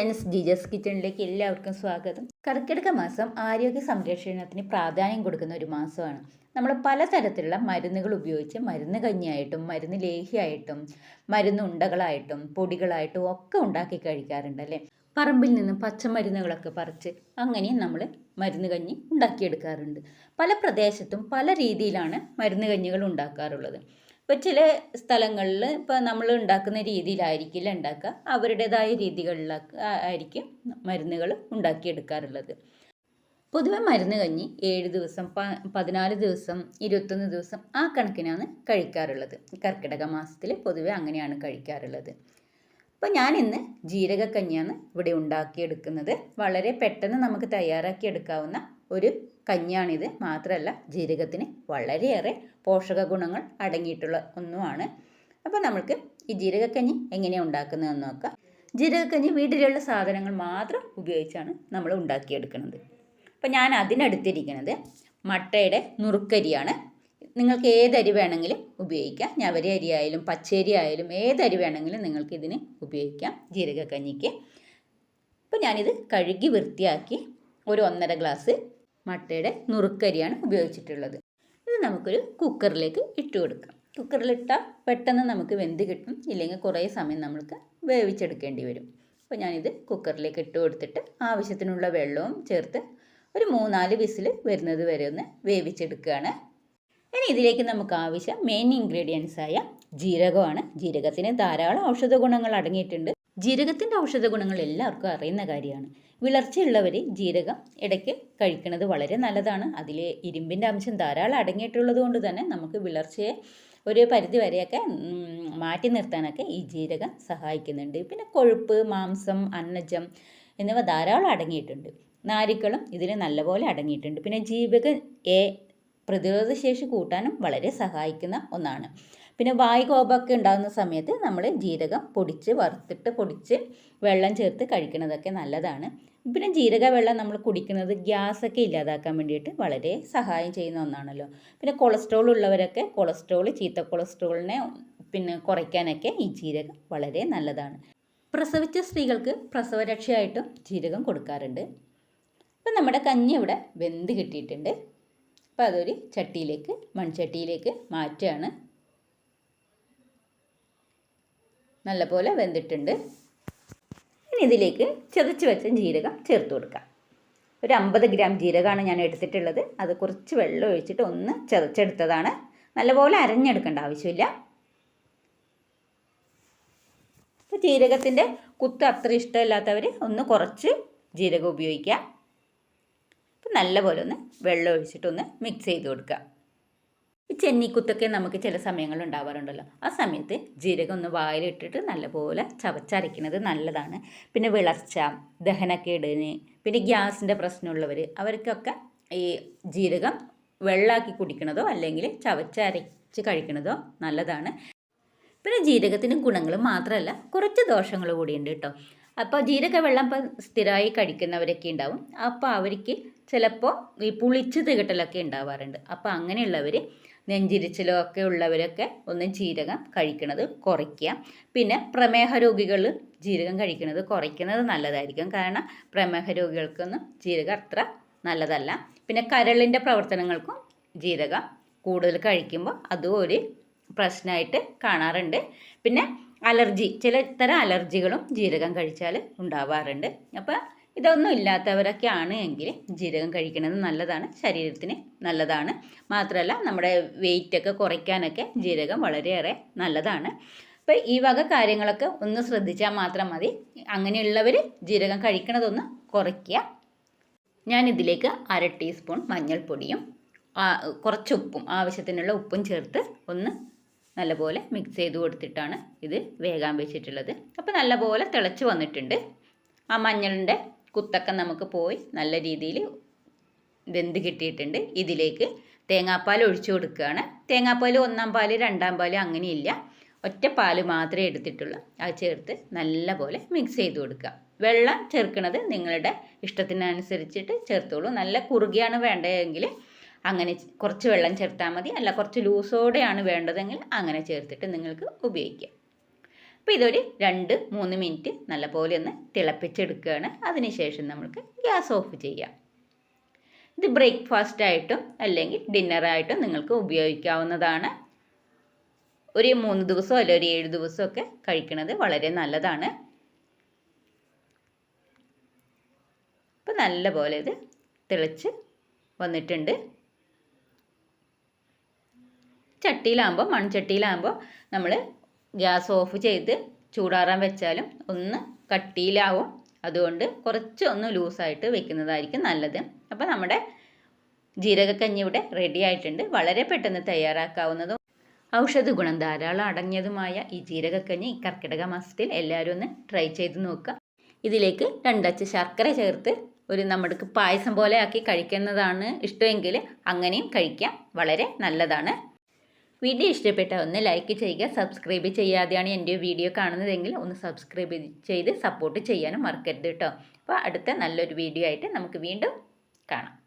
Friends ജിജസ് കിച്ചണിലേക്ക് എല്ലാവർക്കും സ്വാഗതം. കർക്കിടക മാസം ആരോഗ്യ സംരക്ഷണത്തിന് പ്രാധാന്യം കൊടുക്കുന്ന ഒരു മാസമാണ്. നമ്മൾ പലതരത്തിലുള്ള മരുന്നുകൾ ഉപയോഗിച്ച് മരുന്ന് കഞ്ഞിയായിട്ടും മരുന്ന് ലേഹിയായിട്ടും മരുന്ന് ഉണ്ടകളായിട്ടും പൊടികളായിട്ടും ഒക്കെ ഉണ്ടാക്കി കഴിക്കാറുണ്ട് അല്ലേ? പറമ്പിൽ നിന്ന് പച്ചമരുന്നുകളൊക്കെ പറിച്ച് അങ്ങനെ നമ്മൾ മരുന്ന് കഞ്ഞി ഉണ്ടാക്കിയെടുക്കാറുണ്ട്. പല പ്രദേശത്തും പല രീതിയിലാണ് മരുന്ന് കഞ്ഞികൾ ഉണ്ടാക്കാറുള്ളത്. ഇപ്പോൾ ചില സ്ഥലങ്ങളിൽ ഇപ്പം നമ്മൾ ഉണ്ടാക്കുന്ന രീതിയിലായിരിക്കില്ല ഉണ്ടാക്കുക. അവരുടേതായ രീതികളിലൊക്കെ ആയിരിക്കും മരുന്നുകൾ ഉണ്ടാക്കിയെടുക്കാറുള്ളത്. പൊതുവെ മരുന്ന് കഞ്ഞി ഏഴ് ദിവസം പ പതിനാല് ദിവസം ഇരുപത്തൊന്ന് ദിവസം ആ കണക്കിനാണ് കഴിക്കാറുള്ളത്. കർക്കിടക മാസത്തിൽ പൊതുവെ അങ്ങനെയാണ് കഴിക്കാറുള്ളത്. അപ്പോൾ ഞാൻ ഇന്ന് ജീരകക്കഞ്ഞിയാണ് ഇവിടെ ഉണ്ടാക്കിയെടുക്കുന്നത്. വളരെ പെട്ടെന്ന് നമുക്ക് തയ്യാറാക്കി എടുക്കാവുന്ന ഒരു കഞ്ഞിയാണിത്. മാത്രമല്ല ജീരകത്തിന് വളരെയേറെ പോഷക ഗുണങ്ങൾ അടങ്ങിയിട്ടുള്ള ഒന്നുമാണ്. അപ്പോൾ നമുക്ക് ഈ ജീരകക്കഞ്ഞി എങ്ങനെയാണ് ഉണ്ടാക്കുന്നതെന്ന് നോക്കാം. ജീരകക്കഞ്ഞി വീട്ടിലുള്ള സാധനങ്ങൾ മാത്രം ഉപയോഗിച്ചാണ് നമ്മൾ ഉണ്ടാക്കിയെടുക്കുന്നത്. അപ്പോൾ ഞാൻ അതിനടുത്തിരിക്കുന്നത് മട്ടയുടെ നുറുക്കരിയാണ്. നിങ്ങൾക്ക് ഏതരി വേണമെങ്കിലും ഉപയോഗിക്കാം. ഞവരി അരി ആയാലും പച്ചരി ആയാലും ഏതരി വേണമെങ്കിലും നിങ്ങൾക്ക് ഇതിന് ഉപയോഗിക്കാം ജീരകക്കഞ്ഞിക്ക്. അപ്പോൾ ഞാനിത് കഴുകി വൃത്തിയാക്കി ഒരു ഒന്നര ഗ്ലാസ് മട്ടയുടെ നുറുക്കരിയാണ് ഉപയോഗിച്ചിട്ടുള്ളത്. ഇത് നമുക്കൊരു കുക്കറിലേക്ക് ഇട്ടു കൊടുക്കാം. കുക്കറിലിട്ടാൽ പെട്ടെന്ന് നമുക്ക് വെന്ത് കിട്ടും. ഇല്ലെങ്കിൽ കുറേ സമയം നമ്മൾക്ക് വേവിച്ചെടുക്കേണ്ടി വരും. അപ്പോൾ ഞാനിത് കുക്കറിലേക്ക് ഇട്ടു കൊടുത്തിട്ട് ആവശ്യത്തിനുള്ള വെള്ളവും ചേർത്ത് ഒരു മൂന്നാൽ വിസിൽ വരുന്നത് വരെ ഒന്ന് വേവിച്ചെടുക്കുകയാണ്. ഇനി ഇതിലേക്ക് നമുക്ക് ആവശ്യം മെയിൻ ഇൻഗ്രീഡിയൻസ് ആയ ജീരകമാണ്. ജീരകത്തിന് ധാരാളം ഔഷധ ഗുണങ്ങൾ അടങ്ങിയിട്ടുണ്ട്. ജീരകത്തിന്റെ ഔഷധ ഗുണങ്ങൾ എല്ലാവർക്കും അറിയുന്ന കാര്യമാണ്. വിളർച്ചയുള്ളവർ ജീരകം ഇടയ്ക്ക് കഴിക്കുന്നത് വളരെ നല്ലതാണ്. അതിൽ ഇരുമ്പിന്റെ അംശം ധാരാളം അടങ്ങിയിട്ടുള്ളത് കൊണ്ട് തന്നെ നമുക്ക് വിളർച്ചയെ ഒരു പരിധി വരെയൊക്കെ മാറ്റി നിർത്താനൊക്കെ ഈ ജീരകം സഹായിക്കുന്നുണ്ട്. പിന്നെ കൊഴുപ്പ് മാംസം അന്നജം എന്നിവ ധാരാളം അടങ്ങിയിട്ടുണ്ട്. നാരിക്കളും ഇതിൽ നല്ലപോലെ അടങ്ങിയിട്ടുണ്ട്. പിന്നെ ജീവക എ പ്രതിരോധശേഷി കൂട്ടാനും വളരെ സഹായിക്കുന്ന ഒന്നാണ്. പിന്നെ വായുകോപമൊക്കെ ഉണ്ടാകുന്ന സമയത്ത് നമ്മൾ ജീരകം പൊടിച്ച് വറുത്തിട്ട് പൊടിച്ച് വെള്ളം ചേർത്ത് കഴിക്കുന്നതൊക്കെ നല്ലതാണ്. പിന്നെ ജീരക വെള്ളം നമ്മൾ കുടിക്കുന്നത് ഗ്യാസൊക്കെ ഇല്ലാതാക്കാൻ വേണ്ടിയിട്ട് വളരെ സഹായം ചെയ്യുന്ന ഒന്നാണല്ലോ. പിന്നെ കൊളസ്ട്രോൾ ഉള്ളവരൊക്കെ കൊളസ്ട്രോൾ ചീത്ത കൊളസ്ട്രോളിനെ പിന്നെ കുറയ്ക്കാനൊക്കെ ഈ ജീരകം വളരെ നല്ലതാണ്. പ്രസവിച്ച സ്ത്രീകൾക്ക് പ്രസവരക്ഷയായിട്ടും ജീരകം കൊടുക്കാറുണ്ട്. അപ്പം നമ്മുടെ കഞ്ഞി ഇവിടെ വെന്ത് കിട്ടിയിട്ടുണ്ട്. അപ്പോൾ അതൊരു ചട്ടിയിലേക്ക് മൺചട്ടിയിലേക്ക് മാറ്റുകയാണ്. നല്ലപോലെ വെന്തിട്ടുണ്ട്. ഇനി ഇതിലേക്ക് ചതച്ച് വെച്ച ജീരകം ചേർത്ത് കൊടുക്കാം. ഒരു അമ്പത് ഗ്രാം ജീരകമാണ് ഞാൻ എടുത്തിട്ടുള്ളത്. അത് കുറച്ച് വെള്ളം ഒഴിച്ചിട്ട് ഒന്ന് ചതച്ചെടുത്തതാണ്. നല്ലപോലെ അരഞ്ഞെടുക്കേണ്ട ആവശ്യമില്ല. അപ്പോൾ ജീരകത്തിന്റെ കുത്ത് അത്ര ഇഷ്ടമില്ലാത്തവർ ഒന്ന് കുറച്ച് ജീരകം ഉപയോഗിക്കാം. അപ്പം നല്ലപോലെ ഒന്ന് വെള്ളം ഒഴിച്ചിട്ടൊന്ന് മിക്സ് ചെയ്ത് കൊടുക്കുക ഈ ചെന്നിക്കുത്തൊക്കെ നമുക്ക് ചില സമയങ്ങളിൽ ഉണ്ടാവാറുണ്ടല്ലോ. ആ സമയത്ത് ജീരകം ഒന്ന് വായിലിട്ടിട്ട് നല്ലപോലെ ചവച്ചരയ്ക്കുന്നത് നല്ലതാണ്. പിന്നെ വിളർച്ച ദഹനക്കേടിന് പിന്നെ ഗ്യാസിന്റെ പ്രശ്നമുള്ളവർ അവർക്കൊക്കെ ഈ ജീരകം വെള്ളാക്കി കുടിക്കണതോ അല്ലെങ്കിൽ ചവച്ചരച്ച് കഴിക്കണതോ നല്ലതാണ്. പിന്നെ ജീരകത്തിന് ഗുണങ്ങൾ മാത്രമല്ല കുറച്ച് ദോഷങ്ങൾ കൂടിയുണ്ട് കേട്ടോ. അപ്പോൾ ജീരക വെള്ളം ഇപ്പം സ്ഥിരമായി കഴിക്കുന്നവരൊക്കെ ഉണ്ടാവും. അപ്പോൾ അവർക്ക് ചിലപ്പോൾ ഈ പുളിച്ച് തികട്ടലൊക്കെ ഉണ്ടാവാറുണ്ട്. അപ്പോൾ അങ്ങനെയുള്ളവർ നെഞ്ചിരിച്ചിലോ ഒക്കെ ഉള്ളവരൊക്കെ ഒന്ന് ജീരകം കഴിക്കുന്നത് കുറയ്ക്കുക. പിന്നെ പ്രമേഹ രോഗികൾ ജീരകം കഴിക്കുന്നത് കുറയ്ക്കുന്നത് നല്ലതായിരിക്കും. കാരണം പ്രമേഹ രോഗികൾക്കൊന്നും ജീരകം അത്ര നല്ലതല്ല. പിന്നെ കരളിന്റെ പ്രവർത്തനങ്ങൾക്കും ജീരകം കൂടുതൽ കഴിക്കുമ്പോൾ അതും ഒരു പ്രശ്നമായിട്ട് കാണാറുണ്ട്. പിന്നെ അലർജി ചില തരം അലർജികളും ജീരകം കഴിച്ചാൽ ഉണ്ടാവാറുണ്ട്. അപ്പോൾ ഇതൊന്നും ഇല്ലാത്തവരൊക്കെ ആണ് എങ്കിൽ ജീരകം കഴിക്കുന്നത് നല്ലതാണ് ശരീരത്തിന് നല്ലതാണ്. മാത്രമല്ല നമ്മുടെ വെയിറ്റൊക്കെ കുറയ്ക്കാനൊക്കെ ജീരകം വളരെയേറെ നല്ലതാണ്. അപ്പോൾ ഈ വക കാര്യങ്ങളൊക്കെ ഒന്ന് ശ്രദ്ധിച്ചാൽ മാത്രം മതി. അങ്ങനെയുള്ളവർ ജീരകം കഴിക്കണതൊന്ന് കുറയ്ക്കുക. ഞാൻ ഇതിലേക്ക് അര ടീസ്പൂൺ മഞ്ഞൾപ്പൊടിയും കുറച്ച് ഉപ്പും ആവശ്യത്തിനുള്ള ഉപ്പും ചേർത്ത് ഒന്ന് നല്ലപോലെ മിക്സ് ചെയ്ത് കൊടുത്തിട്ടാണ് ഇത് വേഗം വെച്ചിട്ടുള്ളത്. അപ്പോൾ നല്ലപോലെ തിളച്ച് വന്നിട്ടുണ്ട്. ആ മഞ്ഞളിന്റെ കുത്തൊക്കെ നമുക്ക് പോയി നല്ല രീതിയിൽ വെന്ത് കിട്ടിയിട്ടുണ്ട്. ഇതിലേക്ക് തേങ്ങാപ്പാൽ ഒഴിച്ചു കൊടുക്കുകയാണ്. തേങ്ങാപ്പാൽ ഒന്നാം പാൽ രണ്ടാം പാൽ അങ്ങനെയില്ല. ഒറ്റ പാൽ മാത്രമേ എടുത്തിട്ടുള്ളൂ. അത് ചേർത്ത് നല്ല പോലെ മിക്സ് ചെയ്ത് കൊടുക്കുക. വെള്ളം ചേർക്കുന്നത് നിങ്ങളുടെ ഇഷ്ടത്തിനനുസരിച്ചിട്ട് ചേർത്തോളൂ. നല്ല കുറുകിയാണ് വേണ്ടതെങ്കിൽ അങ്ങനെ കുറച്ച് വെള്ളം ചേർത്താൽ മതി. അല്ല കുറച്ച് ലൂസോടെയാണ് വേണ്ടതെങ്കിൽ അങ്ങനെ ചേർത്തിട്ട് നിങ്ങൾക്ക് ഉപയോഗിക്കാം. അപ്പോൾ ഇതൊരു രണ്ട് മൂന്ന് മിനിറ്റ് നല്ലപോലെ ഒന്ന് തിളപ്പിച്ചെടുക്കുകയാണ്. അതിനുശേഷം നമുക്ക് ഗ്യാസ് ഓഫ് ചെയ്യാം. ഇത് ബ്രേക്ക്ഫാസ്റ്റ് ആയിട്ടും അല്ലെങ്കിൽ ഡിന്നറായിട്ടും നിങ്ങൾക്ക് ഉപയോഗിക്കാവുന്നതാണ്. ഒരു മൂന്ന് ദിവസമോ അല്ലെങ്കിൽ ഒരു ഏഴ് ദിവസമൊക്കെ കഴിക്കുന്നത് വളരെ നല്ലതാണ്. ഇപ്പം നല്ലപോലെ ഇത് തിളച്ച് വന്നിട്ടുണ്ട്. ചട്ടിയിലാകുമ്പോൾ മൺചട്ടിയിലാകുമ്പോൾ നമ്മൾ ഗ്യാസ് ഓഫ് ചെയ്ത് ചൂടാറാൻ വെച്ചാലും ഒന്ന് കട്ടിയിലാവും. അതുകൊണ്ട് കുറച്ച് ഒന്ന് ലൂസായിട്ട് വെക്കുന്നതായിരിക്കും നല്ലത്. അപ്പോൾ നമ്മുടെ ജീരകക്കഞ്ഞി ഇവിടെ റെഡി ആയിട്ടുണ്ട്. വളരെ പെട്ടെന്ന് തയ്യാറാക്കാവുന്നതും ഔഷധ ഗുണം ധാരാളം അടങ്ങിയതുമായ ഈ ജീരകക്കഞ്ഞി കർക്കിടക മാസത്തിൽ എല്ലാവരും ഒന്ന് ട്രൈ ചെയ്ത് നോക്കുക. ഇതിലേക്ക് രണ്ടച്ച് ശർക്കര ചേർത്ത് ഒരു നമ്മുടെ പായസം പോലെ ആക്കി കഴിക്കുന്നതാണ് ഇഷ്ടമെങ്കിൽ അങ്ങനെയും കഴിക്കാം. വളരെ നല്ലതാണ്. വീഡിയോ ഇഷ്ടപ്പെട്ട ഒന്ന് ലൈക്ക് ചെയ്യുക സബ്സ്ക്രൈബ് ചെയ്യാതെയാണ് എന്റെ വീഡിയോ കാണുന്നതെങ്കിൽ ഒന്ന് സബ്സ്ക്രൈബ് ചെയ്ത് സപ്പോർട്ട് ചെയ്യാനും മറക്കരുത് കേട്ടോ അപ്പോൾ അടുത്ത നല്ലൊരു വീഡിയോ ആയിട്ട് നമുക്ക് വീണ്ടും കാണാം.